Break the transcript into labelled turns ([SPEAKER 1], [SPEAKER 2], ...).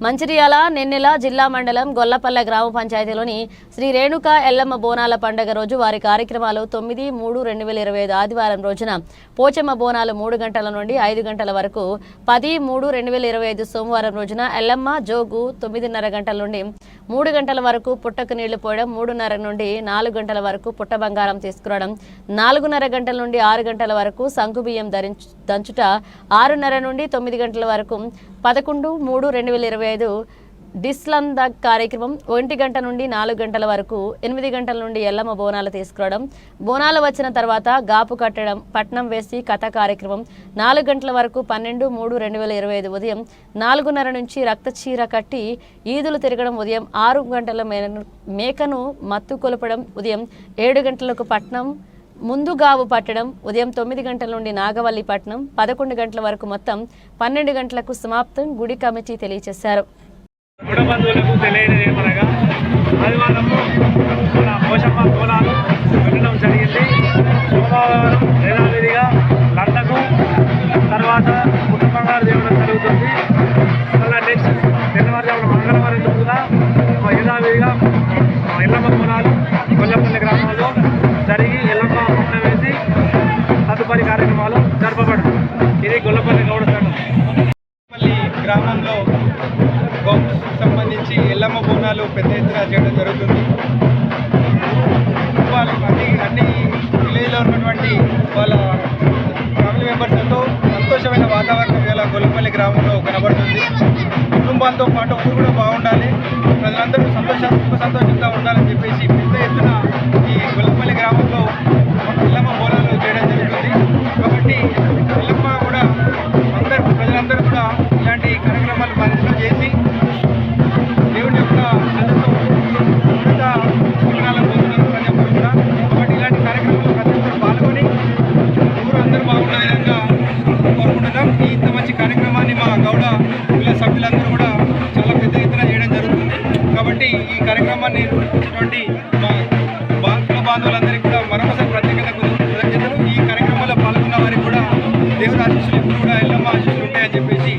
[SPEAKER 1] మంచిర్యాల నిన్నెల జిల్లా మండలం గొల్లపల్లె గ్రామ పంచాయతీలోని శ్రీ రేణుక ఎల్లమ్మ బోనాల పండగ రోజు వారి కార్యక్రమాలు తొమ్మిది మూడు రెండు వేల ఇరవై ఐదు ఆదివారం రోజున పోచమ్మ బోనాలు మూడు గంటల నుండి ఐదు గంటల వరకు పది మూడు రెండు వేల ఇరవై ఐదు సోమవారం రోజున ఎల్లమ్మ జోగు తొమ్మిదిన్నర గంటల నుండి మూడు గంటల వరకు పుట్టకు నీళ్ళు పోయడం మూడున్నర నుండి నాలుగు గంటల వరకు పుట్ట బంగారం తీసుకురావడం నాలుగున్నర గంటల నుండి ఆరు గంటల వరకు సంకు బియ్యం ధరించు దంచుట ఆరున్నర నుండి తొమ్మిది గంటల వరకు పదకొండు మూడు రెండు వేల ఇరవై ఐదు డిస్లంద కార్యక్రమం ఒంటి గంట నుండి నాలుగు గంటల వరకు ఎనిమిది గంటల నుండి ఎల్లమ్మ బోనాలు తీసుకురావడం. బోనాలు వచ్చిన తర్వాత గాపు కట్టడం పట్నం వేసి కథ కార్యక్రమం. నాలుగు గంటల వరకు పన్నెండు మూడు రెండు వేల ఇరవై ఐదు ఉదయం నాలుగున్నర నుంచి రక్త చీర కట్టి ఈదులు తిరగడం ఉదయం ఆరు గంటల మేకను మత్తు కొలపడం ఉదయం ఏడు గంటలకు పట్నం ముందుగావు పట్టడం ఉదయం తొమ్మిది గంటల నుండి నాగవల్లి పట్నం పదకొండు గంటల వరకు మొత్తం పన్నెండు గంటలకు సమాప్తం గుడి కమిటీ తెలియజేశారు.
[SPEAKER 2] తర్వాత కుటుంబంగారు చేయడం జరుగుతుంది మళ్ళీ నెక్స్ట్ తెల్లవారుజామున మంగళవారం కూడా యథావిధిగా మా ఎల్లమ్మ కొల్లపల్లి గ్రామంలో తదుపరి జరపబడుతుంది ఇది గొల్లపల్లి గౌడ సంఘం.
[SPEAKER 3] గ్రామంలో గౌడ్స్ సంబంధించి ఎల్లమ్మ బోనాలు పెద్ద ఎత్తున చేయడం జరుగుతుంది. వాళ్ళు అన్ని అన్ని విలేజ్లో ఉన్నటువంటి వాళ్ళ ఫ్యామిలీ మెంబర్స్తో సంతోషమైన వాతావరణం ఇలా గొల్లపల్లి గ్రామంలో కనబడుతుంది. కుటుంబాలతో పాటు ఊరు కూడా బాగుండాలి. ప్రజలందరూ సంతోష సుఖ సంతోషంగా ఉండాలని చెప్పేసి ఇలాంటి కార్యక్రమాలు పరిధిలో చేసి దేవుడి యొక్క సదస్సు విగ్రహాల పోతున్నారు ప్రతి ఒక్కరు కాబట్టి ఇలాంటి కార్యక్రమంలో ప్రతి పాల్గొని ఊరు అందరూ విధంగా కోరుకుంటున్నాం. ఈ ఇంత మంచి కార్యక్రమాన్ని మా గౌడ సభ్యులందరూ కూడా చాలా పెద్ద చేయడం జరుగుతుంది. కాబట్టి ఈ కార్యక్రమాన్ని నిర్వహించినటువంటి మా బాంకుల బాంధవులందరికీ కూడా మరొకసారి ప్రత్యేకత కృతజ్ఞతలు. ఈ కార్యక్రమంలో పాల్గొన్న వారికి కూడా దేవుడు ఆశీస్సులు ఎప్పుడు కూడా ఎల్లమ్మ ఆశీస్సులు ఉంటాయని చెప్పేసి